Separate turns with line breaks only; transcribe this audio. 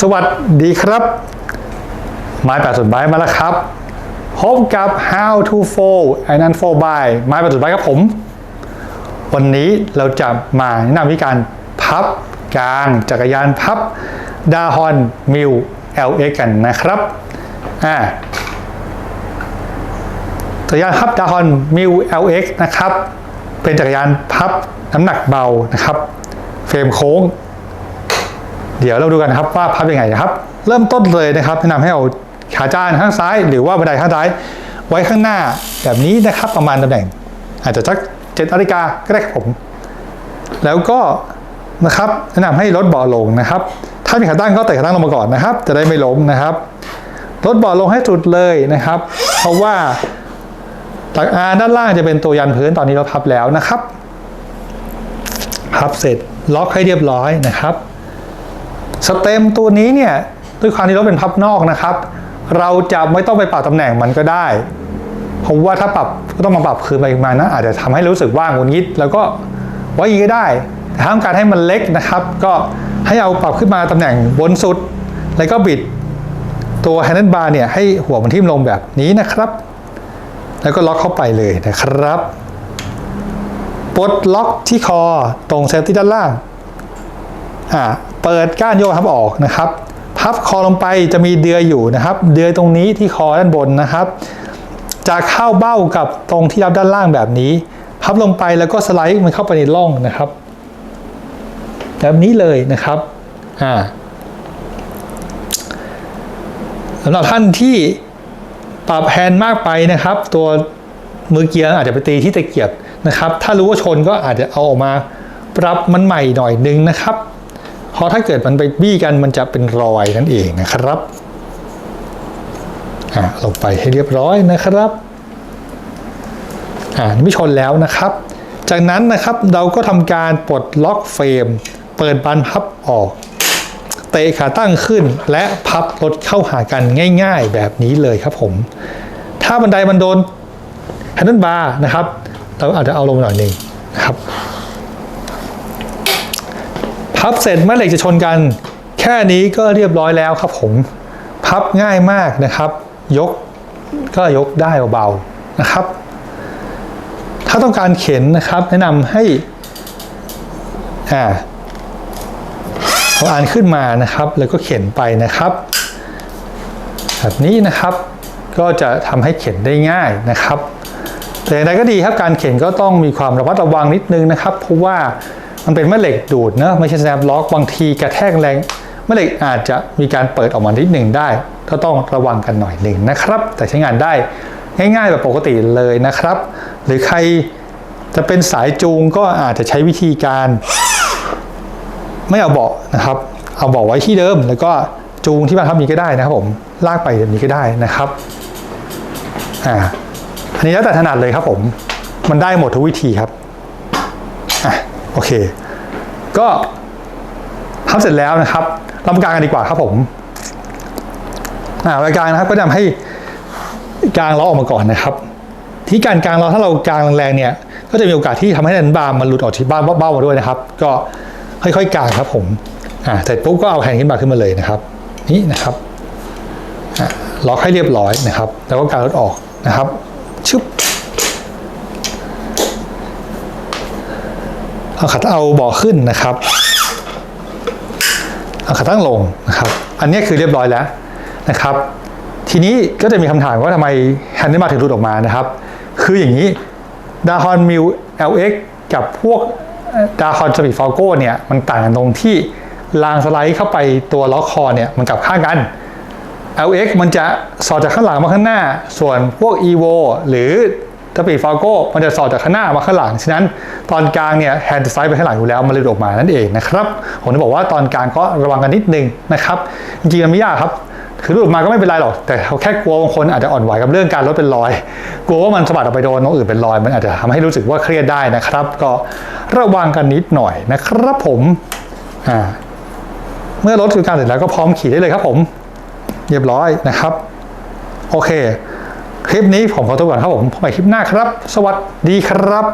สวัสดีครับ ไม้แปดสุดใบมาแล้วครับพบกับ how to fold ไอ้นั้น fold by ไม้แปดสุดใบครับผม วันนี้เราจะมาแนะนำวิธีการพับกลางจักรยานพับดาฮอนมิว LX กันนะครับอ่าจักรยานพับดาฮอนมิว LX นะครับ เป็นจักรยานพับน้ำหนักเบานะครับ เฟรมโค้ง เดี๋ยวเราดูกันนะครับว่าพับยังไงนะครับ เริ่มต้นเลยนะครับแนะนำให้เอาขาจานข้างซ้าย หรือว่าบันไดข้างซ้าย ไว้ข้างหน้าแบบนี้นะครับประมาณตำแหน่ง อาจจะสักเจ็ดนาฬิกาก็ได้ครับผม แล้วก็นะครับแนะนำให้ลดเบาะลงนะครับ ถ้ามีขาตั้งก็เตะขาตั้งลงมาก่อนนะครับ จะได้ไม่ล้มนะครับลดเบาะลงให้สุดเลยนะครับ เพราะว่าหลักอาด้านล่างจะเป็นตัวยันพื้นตอนนี้เราพับแล้วนะครับพับเสร็จล็อกให้เรียบร้อยนะครับ สเต็มตัวนี้เนี่ยด้วยความที่รถเป็นพับนอกนะครับ เราจะไม่ต้องไปปรับตำแหน่งมันก็ได้ผมว่าถ้าปรับก็ต้องมาปรับคืนไปมานะอาจจะทำให้รู้สึกว่างุนยิดแล้วก็ไว้ยีก็ได้แต่ถ้าต้องการให้มันเล็กนะครับ ก็ให้เอาปรับขึ้นมาตำแหน่งบนสุด แล้วก็บิดตัวแฮนด์บาร์เนี่ยให้หัวมันทิ่มลงแบบนี้นะครับ แล้วก็ล็อกเข้าไปเลยนะครับปลดล็อกที่คอตรงเซฟตี้ด้านล่างอ่า เปิดก้านโยกพับออกนะครับ พับคอลงไปจะมีเดือยอยู่นะครับ เดือยตรงนี้ที่คอด้านบนนะครับ จะเข้าเบ้ากับตรงที่รับด้านล่างแบบนี้ พับลงไปแล้วก็สไลด์มันเข้าไปในร่องนะครับ แบบนี้เลยนะครับอ่าสำหรับท่านที่ปรับแฮนด์มากไปนะครับ ตัวมือเกียร์อาจจะไปตีที่ตะเกียบนะครับ ถ้ารู้ว่าชนก็อาจจะเอาออกมาปรับมันใหม่หน่อยนึงนะครับ เพราะถ้าเกิดมันไปบี้กันมันจะเป็นรอยนั่นเองนะครับอ่าลงไปให้เรียบร้อยนะครับอ่าไม่ชนแล้วนะครับ จากนั้นนะครับเราก็ทำการปลดล็อกเฟรม เปิดบานพับออกเตะขาตั้งขึ้นและพับรถเข้าหากันง่าย ๆ แบบนี้เลยครับผม ถ้าบันไดมันโดนแฮนด์บาร์นะครับ เราอาจจะเอาลงหน่อยหนึ่งนะครับ พับเสร็จเมื่อเหล็กจะชนกัน แค่นี้ก็เรียบร้อยแล้วครับผม พับง่ายมากนะครับ ยกก็ยกได้เบาๆนะครับ ถ้าต้องการเข็นนะครับ แนะนำให้อ่าเอาอ่านขึ้นมานะครับ แล้วก็เข็นไปนะครับ แบบนี้นะครับก็จะทำให้เข็นได้ง่ายนะครับ แต่อย่างไรก็ดีครับการเข็นก็ต้องมีความระมัดระวังนิดนึงนะครับ เพราะว่า มันเป็นแม่เหล็กดูดเนะไม่ใช่ snap lock บางทีกระแทกแรงแม่เหล็กอาจจะมีการเปิดออกมานิดหนึ่งได้ ก็ต้องระวังกันหน่อยหนึ่งนะครับ แต่ใช้งานได้ง่ายๆแบบปกติเลยนะครับ หรือใครจะเป็นสายจูงก็อาจจะใช้วิธีการ ไม่เอาเบาะนะครับ เอาเบาะไว้ที่เดิม แล้วก็จูงที่มาทับนี้ก็ได้นะครับผมลากไปแบบนี้ก็ได้นะครับอ่าอันนี้แล้วแต่ถนัดเลยครับผม มันได้หมดทุกวิธีครับอะ โอเค ก็ทำเสร็จแล้วนะครับรามากางกันดีกว่าครับผมอ่ารายการนะครับก็จะทำให้กางล้อออกมาก่อนนะครับ ที่การกางล้อถ้าเรากางแรงๆเนี่ย ก็จะมีโอกาสที่ทำให้แนนบาร์มันหลุดออกที่บ้านเบ้ามาด้วยนะครับ ก็ค่อยๆกางครับผมอ่าเสร็จปุ๊บก็เอาแฮนด์ขึ้นมาขึ้นมาเลยนะครับ นี่นะครับอะล็อกให้เรียบร้อยนะครับ แล้วก็กางรถออกนะครับชึบ เอาขาตั้งเอาเบาะขึ้นนะครับเอาขาตั้งลงนะครับ อันนี้คือเรียบร้อยแล้วนะครับ ทีนี้ก็จะมีคำถามว่าทำไมแฮนด์มาถึงหลุดออกมานะครับ คืออย่างนี้ดาฮอนมิว LX กับพวกดาฮอนสปีดฟอลโก้เนี่ยมันต่างกันตรงที่รางสไลด์เข้าไปตัวล็อกคอเนี่ยมันกลับข้างกัน LX มันจะสอดจากข้างหลังมาข้างหน้า ส่วนพวก EVO หรือ สปีดฟาโก้มันจะสอดจากข้างหน้ามาข้างหลัง ฉะนั้นตอนกลางเนี่ยแฮนด์ไซด์ไปข้างหลังอยู่แล้วมันเลยออกมานั่นเองนะครับผมจะบอกว่าตอนกลางก็ระวังกันนิดนึงนะครับจริงๆมันไม่ยากครับคือหลุดออกมาก็ไม่เป็นไรหรอก แต่เขาแค่กลัวบางคนอาจจะอ่อนไหวกับเรื่องการลดเป็นรอย กลัวว่ามันสะบัดออกไปโดนตรงอื่นเป็นรอย มันอาจจะทำให้รู้สึกว่าเครียดได้นะครับ ก็ระวังกันนิดหน่อยนะครับผมอ่าเมื่อรถคือการเสร็จแล้วก็พร้อมขี่ได้เลยครับผม เรียบร้อยนะครับ โอเค คลิปนี้ผมขอตัวก่อนครับผมพบใหม่คลิปหน้าครับ สวัสดีครับ